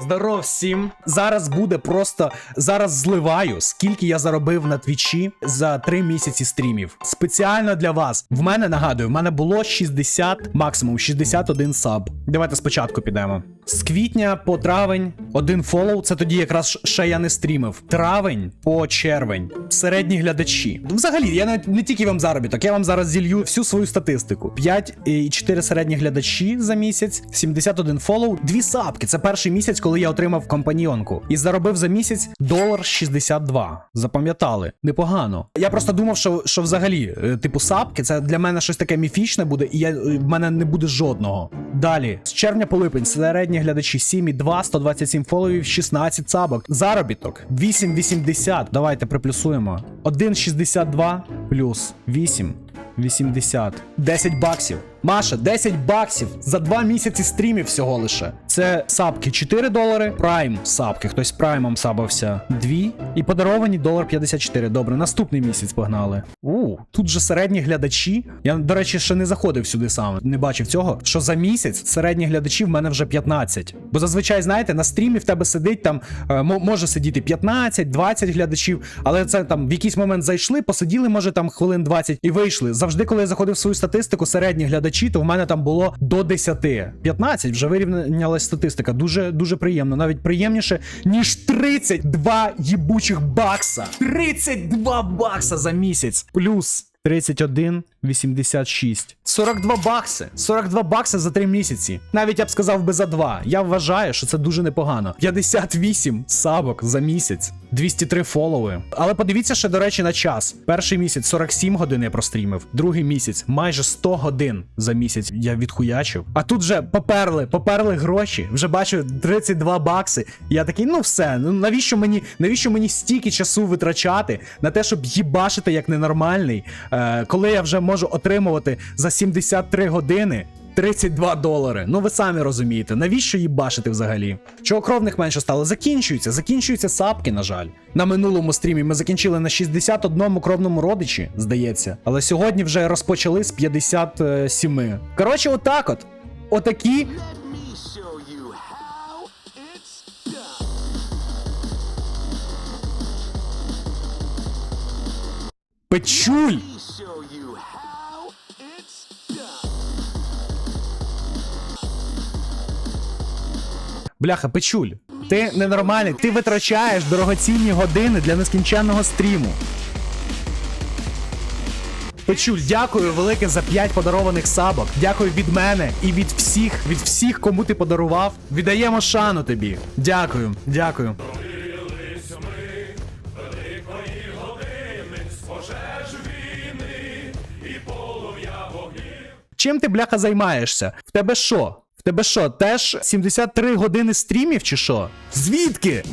Здоров всім. Зараз буде просто зараз зливаю, скільки я заробив на твічі за 3 місяці стрімів. Спеціально для вас. В мене нагадую, в мене було 60, максимум 61 саб. Давайте спочатку підемо. З квітня по травень один фоллоу, це тоді якраз ще я не стрімив. Травень по червень. Середні глядачі. Взагалі, я навіть не тільки вам заробіток, я вам зараз зілью всю свою статистику. 5,4 середні глядачі за місяць, 71 фоллоу, 2 сапки. Це перший місяць, коли я отримав компаньйонку. І заробив за місяць долар 62. Запам'ятали, непогано. Я просто думав, що, що взагалі, е, типу, сапки, це для мене щось таке міфічне буде, і я, е, в мене не буде жодного. Далі, з червня по липень, середні глядачі 7,2, 127 фоловів, 16 сабок. Заробіток 8,80. Давайте приплюсуємо. 1,62 плюс 8,80. 10 баксів. Маша, 10 баксів за 2 місяці стрімів всього лише. Це сапки 4 долари, прайм сапки. Хтось праймом сабався 2. І подаровані долар 54. Добре, наступний місяць погнали. У, тут же середні глядачі. Я, до речі, ще не заходив сюди сам, не бачив цього. Що за місяць середні глядачі в мене вже 15. Бо зазвичай, знаєте, на стрімі в тебе сидить там, е, може сидіти 15, 20 глядачів, але це там в якийсь момент зайшли, посиділи, може там хвилин 20 і вийшли. Завжди, коли я заходив в свою статистику, середні глядачі, то в мене там було до 10. 15 вже вирівнялась статистика. Дуже дуже приємно. Навіть приємніше, ніж 32 їбучих бакса. 32 бакса за місяць. Плюс 31, 86. 42 бакси. 42 бакси за 3 місяці. Навіть я б сказав би за 2. Я вважаю, що це дуже непогано. 58 сабок за місяць. 203 фолови. Але подивіться ще, до речі, на час. Перший місяць 47 годин я прострімив. Другий місяць майже 100 годин за місяць я відхуячив. А тут вже поперли, поперли гроші. Вже бачу 32 бакси. Я такий, ну все, ну навіщо мені, навіщо мені стільки часу витрачати на те, щоб їбашити як ненормальний, е, коли я вже можу отримувати за 73 години 32 долари. Ну ви самі розумієте, навіщо її бачити взагалі? Чого кровних менше стало? Закінчуються, закінчуються сапки, на жаль. На минулому стрімі ми закінчили на 61 кровному родичі, здається. Але сьогодні вже розпочали з 57. Коротше, отак от. Отакі печуль. Бляха, печуль. Ти ненормальний, ти витрачаєш дорогоцінні години для нескінченного стріму. Печуль, дякую велике за 5 подарованих сабок. Дякую від мене і від всіх, від всіх, кому ти подарував. Віддаємо шану тобі. Дякую, дякую. Чим ти, бляха, займаєшся? В тебе що? В тебе що, теж 73 години стрімів чи що? Звідки?